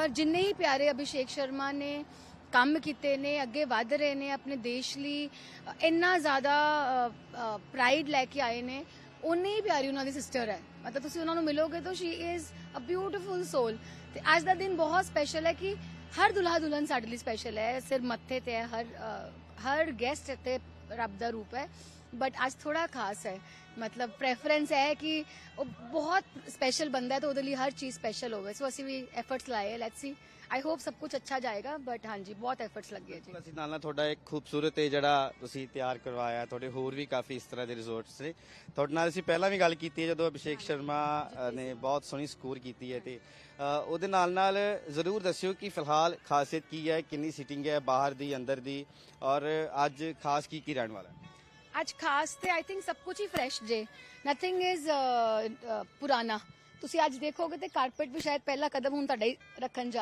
ਔਰ ਜਿੰਨੇ ਹੀ ਪਿਆਰੇ ਅਭਿਸ਼ੇਕ ਸ਼ਰਮਾ ਨੇ ਕੰਮ ਕੀਤੇ ਨੇ, ਅੱਗੇ ਵਧ ਰਹੇ ਨੇ, ਆਪਣੇ ਦੇਸ਼ ਲਈ ਇੰਨਾ ਜ਼ਿਆਦਾ ਪ੍ਰਾਈਡ ਲੈ ਕੇ ਆਏ ਨੇ ਉਨੀ ਹੀ ਪਿਆਰੀ ਉਹਨਾਂ ਦੀ ਸਿਸਟਰ ਹੈ। ਮਤਲਬ ਤੁਸੀਂ ਉਹਨਾਂ ਨੂੰ ਮਿਲੋਗੇ ਤਾਂ she is a beautiful soul ਤੇ ਅੱਜ ਦਾ ਦਿਨ ਬਹੁਤ ਸਪੈਸ਼ਲ ਹੈ ਕਿ ਹਰ ਦੁਲਹਾ ਦੁਲਹਨ ਸਾਡੇ ਲਈ ਸਪੈਸ਼ਲ ਹੈ। ਸਿਰ ਮੱਥੇ ਤੇ ਹੈ, ਹਰ ਹਰ ਗੈਸਟ ਤੇ ਰੱਬ ਦਾ ਰੂਪ ਹੈ। ਬਟ ਅੱਜ ਥੋੜਾ ਖਾਸ ਹੈ ਮਤਲਬ ਪ੍ਰੈਫਰੈਂਸ ਹੈ ਕਿ ਉਹ ਬਹੁਤ ਸਪੈਸ਼ਲ ਬੰਦਾ ਹੈ ਤਾਂ ਉਹਦੇ ਲਈ ਹਰ ਚੀਜ਼ ਸਪੈਸ਼ਲ ਹੋਵੇ ਸੋ ਅਸੀਂ ਵੀ ਐਫਰਟਸ ਲਾਏ ਲੈਟਸ ਸੀ ਆਈ ਹੋਪ ਸਭ ਕੁਝ ਅੱਛਾ ਜਾਏਗਾ ਬਟ ਹਾਂਜੀ ਬਹੁਤ ਐਫਰਟਸ ਲੱਗੇ ਜੀ ਅਸੀਂ ਨਾਲ ਨਾਲ ਤੁਹਾਡਾ ਇੱਕ ਖੂਬਸੂਰਤ ਇਹ ਜਿਹੜਾ ਤੁਸੀਂ ਤਿਆਰ ਕਰਵਾਇਆ ਤੁਹਾਡੇ ਹੋਰ ਵੀ ਕਾਫੀ ਇਸ ਤਰ੍ਹਾਂ ਦੇ ਰਿਜ਼ੋਰਟਸ ਨੇ ਤੁਹਾਡੇ ਨਾਲ ਅਸੀਂ ਪਹਿਲਾਂ ਵੀ ਗੱਲ ਕੀਤੀ ਹੈ ਜਦੋਂ ਅਭਿਸ਼ੇਕ ਸ਼ਰਮਾ ਨੇ ਬਹੁਤ ਸੋਹਣੀ ਸਕੋਰ ਕੀਤੀ ਹੈ ਤੇ ਉਹਦੇ ਨਾਲ ਨਾਲ ਜ਼ਰੂਰ ਦੱਸਿਓ ਕਿ ਫਿਲਹਾਲ ਖਾਸੀਅਤ ਕੀ ਹੈ ਕਿੰਨੀ ਸੀਟਿੰਗ ਹੈ ਬਾਹਰ ਦੀ ਅੰਦਰ ਦੀ ਔਰ ਅੱਜ ਖਾਸ ਕੀ ਕੀ ਰਹਿਣ ਵਾਲਾ ਹੈ ਅੱਜ ਖਾਸ ਤੇ ਆਈ ਥਿੰਕ ਸਭ ਕੁਝ ਹੀ ਫਰੈਸ਼ ਜੇ। ਨਥਿੰਗ ਇਜ਼ ਪੁਰਾਣਾ। ਤੁਸੀਂ ਅੱਜ ਦੇਖੋਗੇ ਤੇ ਕਾਰਪੇਟ ਵੀ ਸ਼ਾਇਦ ਪਹਿਲਾ ਕਦਮ ਹੁਣ ਤੁਹਾਡਾ ਹੀ ਰੱਖਣ ਜਾ